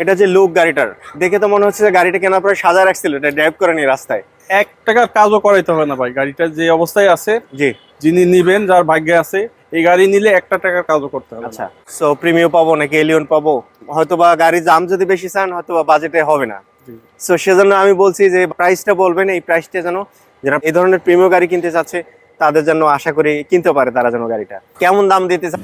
এটা যে লোক গাড়িটার দেখে তো মনে হচ্ছে যে গাড়িটা কেনার পরে সাজা রাখছিল এটা ড্রাইভ করে নি রাস্তায়। এক টাকার কাজও করাইতে হবে না ভাই গাড়িটা যে অবস্থায় আছে জি। যিনি নিবেন যার ভাগ্যে আছে এই গাড়ি নিলে একটা টাকার কাজও করতে হবে আচ্ছা সো প্রিমিয়াম পাবো নাকি এলিয়ন পাবো? হয়তো বা গাড়ির দাম যদি বেশি চান হয়তো বা বাজেটে হবে না। সো সেজন্য আমি বলছি যে প্রাইসটা বলবেন এই প্রাইসটা যেন যারা এই ধরনের প্রিমিয়াম গাড়ি কিনতে চাচ্ছে তাদের জন্য আশা করি কিনতে পারে তারা যেন গাড়িটা। কেমন দাম দিতে চা-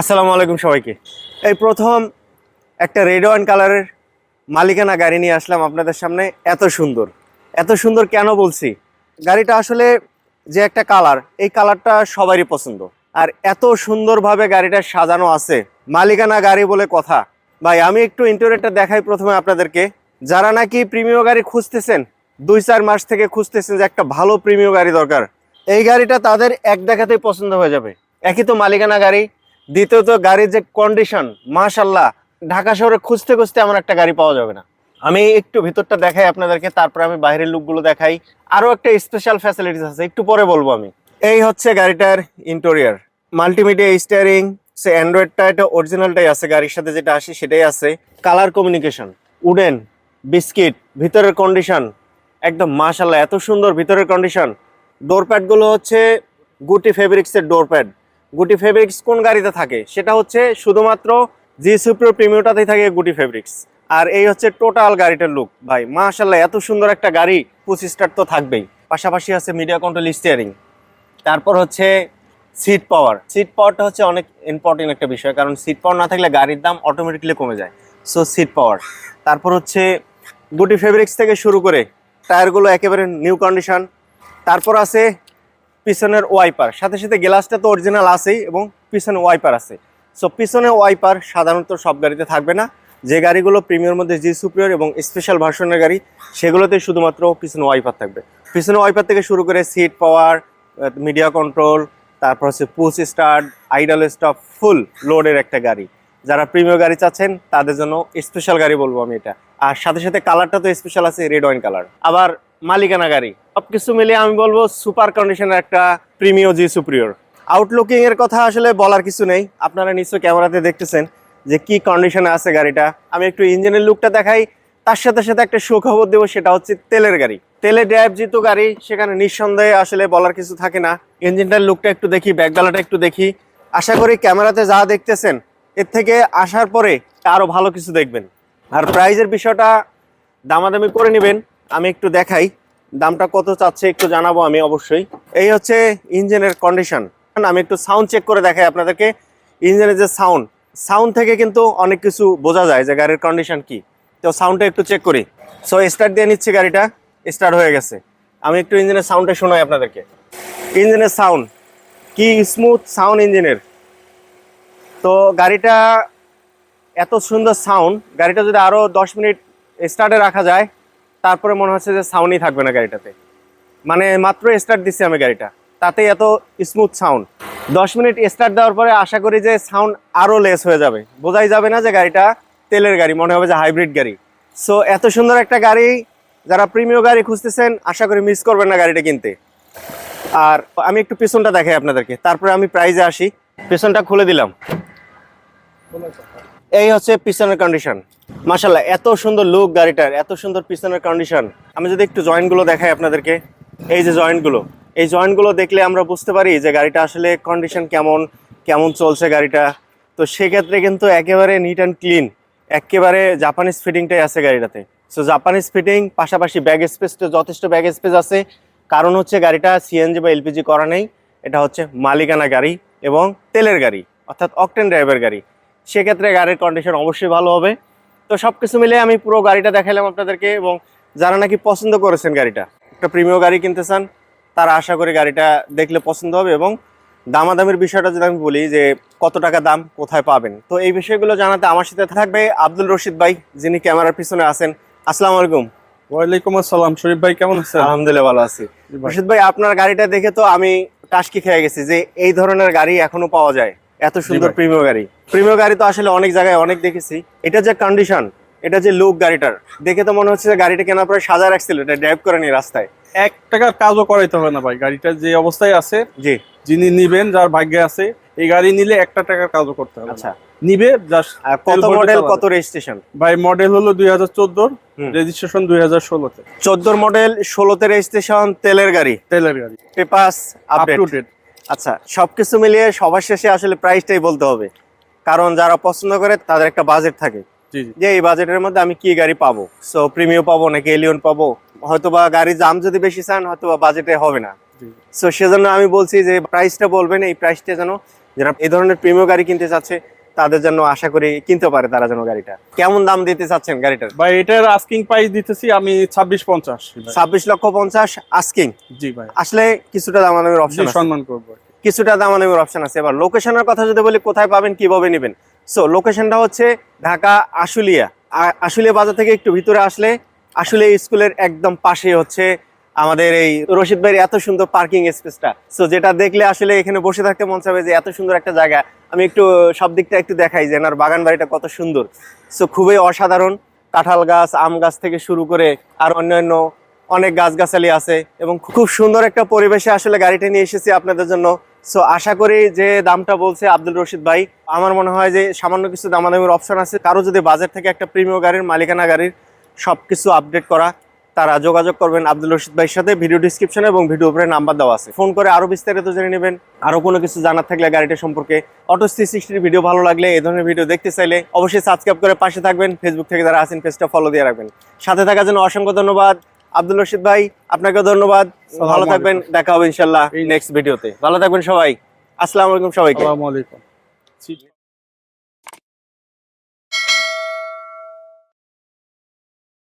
আসসালামু আলাইকুম সবাইকে। এই প্রথম একটা রেড ওয়াইন কালারের মালিকানা গাড়ি নিয়ে আসলাম আপনাদের সামনে। এত সুন্দর। এত সুন্দর কেন বলছি? গাড়িটা আসলে যে একটা কালার এই কালারটা সবারই পছন্দ। আর এত সুন্দরভাবে গাড়িটা সাজানো আছে, মালিকানা গাড়ি বলে কথা। ভাই, আমি একটু ইন্টারনেটটা দেখাই প্রথমে আপনাদেরকে। যারা নাকি প্রিমিয় গাড়ি খুঁজতেছেন, দুই চার মাস থেকে খুঁজতেছেন যে একটা ভালো প্রিমিয় গাড়ি দরকার, এই গাড়িটা তাদের এক দেখাতেই পছন্দ হয়ে যাবে। একই তো মালিকানা গাড়ি দ্বিতীয়ত গাড়ির যে কন্ডিশন মাশাল্লাহ ঢাকা শহরে খুঁজতে খুঁজতে আমার একটা গাড়ি পাওয়া যাবে না। আমি একটু ভিতরটা দেখাই আপনাদেরকে, তারপর আমি বাইরের লুকগুলো দেখাই। আরও একটা স্পেশাল ফ্যাসিলিটিস আছে, একটু পরে বলব আমি। এই হচ্ছে গাড়িটার ইন্টেরিয়ার মাল্টিমিডিয়া স্টিয়ারিং সে অ্যান্ড্রয়েডটা এটা অরিজিনালটাই আছে, গাড়ির সাথে যেটা আসে সেটাই আছে। কালার কমিউনিকেশন উডেন বিস্কিট ভিতরের কন্ডিশন একদম মাশাল্লাহ এত সুন্দর ভিতরের কন্ডিশন ডোর প্যাডগুলো হচ্ছে গুটি ফেব্রিক্সের ডোর প্যাড গুটি ফেব্রিক্স কোন গাড়িতে থাকে? সেটা হচ্ছে শুধুমাত্র জি সুপ্রিয় প্রিমিওটাতেই থাকে গুটি ফেব্রিক্স। আর এই হচ্ছে টোটাল গাড়িটার লুক ভাই মাশাল্লাহ এত সুন্দর একটা গাড়ি পঁচিশটার তো থাকবেই। পাশাপাশি আছে মিডিয়া কন্ট্রোল স্টিয়ারিং তারপর হচ্ছে সিট পাওয়ার সিট পাওয়ারটা হচ্ছে অনেক ইম্পর্টেন্ট একটা বিষয়, কারণ সিট পাওয়ার না থাকলে গাড়ির দাম অটোমেটিকলি কমে যায়। সো সিট পাওয়ার তারপর হচ্ছে গুটি ফেব্রিক্স থেকে শুরু করে টায়ারগুলো একেবারে নিউ কন্ডিশন তারপর আছে পিছনের ওয়াইপার, সাথে সাথে গ্লাসটা তো অরিজিনাল আছেই এবং পিছনে ওয়াইপার আছে। সো পিছনে ওয়াইপার সাধারণত সব গাড়িতে থাকবে না। যে গাড়িগুলো প্রিমিয়ার মধ্যে জি সুপ্রিয়র এবং স্পেশাল ভার্সনের গাড়ি, সেগুলোতে শুধুমাত্র পিছনে ওয়াইপার থাকবে। পিছনে ওয়াইপার থেকে শুরু করে সিট পাওয়ার মিডিয়া কন্ট্রোল তারপর হচ্ছে push start idle stop full লোডের একটা গাড়ি। যারা প্রিমিয়ার গাড়ি চাচ্ছেন, তাদের জন্য স্পেশাল গাড়ি বলব আমি এটা। আর সাথে সাথে কালারটা তো স্পেশাল আছে রেড ওয়াইন কালার আবার মালিকানা গাড়ি। সবকিছু মিলিয়ে আমি বলব সুপার কন্ডিশনের একটা প্রিমিয় জি সুপ্রিয়র। আউটলুকিং এর কথা আসলে বলার কিছু নেই। আপনারা নিশ্চয় ক্যামেরাতে দেখতেছেন যে কি কন্ডিশনে আছে গাড়িটা। আমি একটু ইঞ্জিনের লুকটা দেখাই। তার সাথে সাথে একটা সুখবর দেবো, সেটা হচ্ছে তেলের গাড়ি। তেলে ড্রাইভ যেহেতু গাড়ি, সেখানে নিঃসন্দেহে আসলে বলার কিছু থাকে না। ইঞ্জিনটার লুকটা একটু দেখি ব্যাকডালাটা একটু দেখি। আশা করি ক্যামেরাতে যা দেখতেছেন, এর থেকে আসার পরে আরও ভালো কিছু দেখবেন। আর প্রাইজের বিষয়টা দামাদামি করে নেবেন। আমি একটু দেখাই, দামটা কত চাচ্ছে একটু জানাব আমি অবশ্যই। এই হচ্ছে ইঞ্জিনের কন্ডিশন আমি একটু সাউন্ড চেক করে দেখাই আপনাদেরকে। ইঞ্জিনের যে সাউন্ড সাউন্ড থেকে কিন্তু অনেক কিছু বোঝা যায় যে গাড়ির কন্ডিশন কি। তো সাউন্ডটা একটু চেক করি। সো স্টার্ট দিয়ে নিচ্ছে গাড়িটা। স্টার্ট হয়ে গেছে। আমি একটু ইঞ্জিনের সাউন্ডটা শোনাই আপনাদেরকে। ইঞ্জিনের সাউন্ড কি স্মুথ সাউন্ড ইঞ্জিনের? তো গাড়িটা এত সুন্দর সাউন্ড গাড়িটা যদি আরও দশ মিনিট স্টার্টে রাখা যায় তারপরে মনে হচ্ছে যে সাউন্ডই থাকবে না গাড়িটাতে। মানে মাত্র স্টার্ট দিচ্ছি আমি গাড়িটা। তাতেই এত স্মুথ সাউন্ড দশ মিনিট স্টার্ট দেওয়ার পরে আশা করি যে সাউন্ড আরও লেস হয়ে যাবে। বোঝাই যাবে না যে গাড়িটা তেলের গাড়ি, মনে হবে যে হাইব্রিড গাড়ি। সো এত সুন্দর একটা গাড়ি, যারা প্রিমিয় গাড়ি খুঁজতেছেন, আশা করি মিস করবেন না গাড়িটা কিনতে। আর আমি একটু পিছনটা দেখাই আপনাদেরকে। তারপরে আমি প্রাইজে আসি। পিছনটা খুলে দিলাম। এই হচ্ছে পিছনের কন্ডিশন মাশাল্লাহ এত সুন্দর লুক গাড়িটার, এত সুন্দর পিছনের কন্ডিশন আমি যদি একটু জয়েন্টগুলো দেখাই আপনাদেরকে, এই যে জয়েন্টগুলো এই জয়েন্টগুলো দেখলে আমরা বুঝতে পারি যে গাড়িটা আসলে কন্ডিশন কেমন কেমন চলছে গাড়িটা। তো সেক্ষেত্রে কিন্তু একেবারে নিট অ্যান্ড ক্লিন একেবারে জাপানিজ ফিটিংটাই আছে গাড়িটাতে। সো জাপানিজ ফিটিং পাশাপাশি ব্যাগ স্পেসটা যথেষ্ট ব্যাগ স্পেস আছে। কারণ হচ্ছে গাড়িটা সিএনজি বা এলপিজি করা নেই, এটা হচ্ছে মালিকানা গাড়ি এবং তেলের গাড়ি, অর্থাৎ অকটেন ড্রাইভার গাড়ি। সেক্ষেত্রে গাড়ির কন্ডিশন অবশ্যই ভালো হবে। তো সব কিছু মিলে আমি পুরো গাড়িটা দেখালাম আপনাদেরকে এবং যারা নাকি পছন্দ করেছেন গাড়িটা একটা প্রিমিয় গাড়ি কিনতে চান তারা আশা করি গাড়িটা দেখলে পছন্দ হবে এবং দামাদামির বিষয়টা যদি আমি বলি যে কত টাকা দাম কোথায় পাবেন তো এই বিষয়গুলো জানাতে আমার সাথে থাকবে আব্দুল রশিদ ভাই যিনি ক্যামেরার পিছনে আছেন। আসসালামু আলাইকুম। ওয়ালাইকুম আসসালাম। শরীফ ভাই কেমন আছেন? আলহামদুলিল্লাহ ভালো আছি। রশিদ ভাই আপনার গাড়িটা দেখে তো আমি টাসকি খেয়ে গেছি যে এই ধরনের গাড়ি এখনও পাওয়া যায়। এত সুন্দর। প্রিমিয় গাড়ি। প্রিমিয় গাড়ি তো আসলে অনেক জায়গায় অনেক দেখেছি। এটা যে কন্ডিশন এটা যে লুক গাড়িটার দেখে তো মনে হচ্ছে যে গাড়িটা কেনার পরে সাজা রাখছিল এটা ড্রাইভ করে নি রাস্তায়। এক টাকার কাজও করাইতে হবে না ভাই গাড়িটা যে অবস্থায় আছে জি। যিনি নিবেন যার ভাগ্যে আছে এই গাড়ি নিলে একটা টাকার কাজও করতে হবে আচ্ছা। নিবে জাস্ট কত মডেল। কত রেজিস্ট্রেশন ভাই মডেল হলো দুই হাজার চোদ্দোর হুম। রেজিস্ট্রেশন দুই হাজার ষোলোতে। চোদ্দোর মডেল ষোলোতে রেজিস্ট্রেশন তেলের গাড়ি। তেলের গাড়ি। Papers up update to date আচ্ছা সবকিছু মিলিয়ে সবার শেষে আসলে প্রাইসটাই বলতে হবে। কারণ যারা পছন্দ করে তাদের একটা বাজেট থাকে। যে এই বাজেটের মধ্যে আমি কি গাড়ি পাবো? সো প্রিমিয়াম পাবো নাকি এলিয়ন পাবো? হয়তোবা গাড়ির দাম যদি বেশি চান হয়তোবা বাজেটে হবে না। সো সেজন্য আমি বলছি যে প্রাইসটা বলবেন এই প্রাইসটা যেন যারা এই ধরনের প্রিমিয়াম গাড়ি কিনতে চাচ্ছে তাদের জন্য আশা করি কিনতে পারে তারা যেন গাড়িটা। কেমন দাম দিতে চাচ্ছেন গাড়িটার? ভাই এটার আস্কিং প্রাইস দিতেছি আমি ছাব্বিশ পঞ্চাশ ছাব্বিশ লক্ষ পঞ্চাশ আস্কিং জি ভাই। আসলে কিছুটা দাম জি অপশন সম্মান করব কিছুটা দামাদামির অপশন আছে। এবার লোকেশনের কথা যদি বলি কোথায় পাবেন কীভাবে নেবেন? সো লোকেশনটা হচ্ছে ঢাকা আশুলিয়া। আশুলিয়া বাজার থেকে একটু ভিতরে আসলে আশুলিয়া স্কুলের একদম পাশে হচ্ছে আমাদের এই রশিদ ভাইয়ের এত সুন্দর পার্কিং স্পেসটা সো যেটা দেখলে আসলে এখানে বসে থাকতে মন চাবে যে এত সুন্দর একটা জায়গা। আমি একটু, সব দিকটা একটু দেখাই যে, এনার বাগান বাড়িটা কত সুন্দর। সো খুবই অসাধারণ। কাঁঠাল গাছ, আম গাছ থেকে শুরু করে আর অন্যান্য অনেক গাছগাছালি আছে এবং খুব সুন্দর একটা পরিবেশে আসলে গাড়িটা নিয়ে এসেছি আপনাদের জন্য। সো আশা করি যে দামটা বলছে আব্দুল রশিদ ভাই। আমার মনে হয় যে সামান্য কিছু দামাদামির অপশন আছে। কারও যদি বাজার থেকে একটা প্রিমিয়াম গাড়ির মালিকানা গাড়ির সবকিছু আপডেট করা তারা যোগাযোগ করবেন আব্দুল রশিদ ভাইয়ের সাথে। ভিডিও ডিসক্রিপশনে এবং ভিডিও উপরে নাম্বার দেওয়া আছে। ফোন করে আরও বিস্তারিত জেনে নেবেন। আরও কোনো কিছু জানার থাকলে গাড়িটা সম্পর্কে অটো থ্রি সিক্সটির ভিডিও ভালো লাগলে এই ধরনের ভিডিও দেখতে চাইলে অবশ্যই সাবস্ক্রাইব করে পাশে থাকবেন। ফেসবুক থেকে যারা আছেন পেজটা ফলো দিয়ে রাখবেন। সাথে থাকার জন্য অসংখ্য ধন্যবাদ। আব্দুল রশিদ ভাই আপনাকে ধন্যবাদ। ভালো থাকবেন। দেখা হবে ইনশাল্লাহ নেক্সট ভিডিওতে ভালো থাকবেন সবাই। আসসালামু আলাইকুম সবাইকে। আসসালামু আলাইকুম।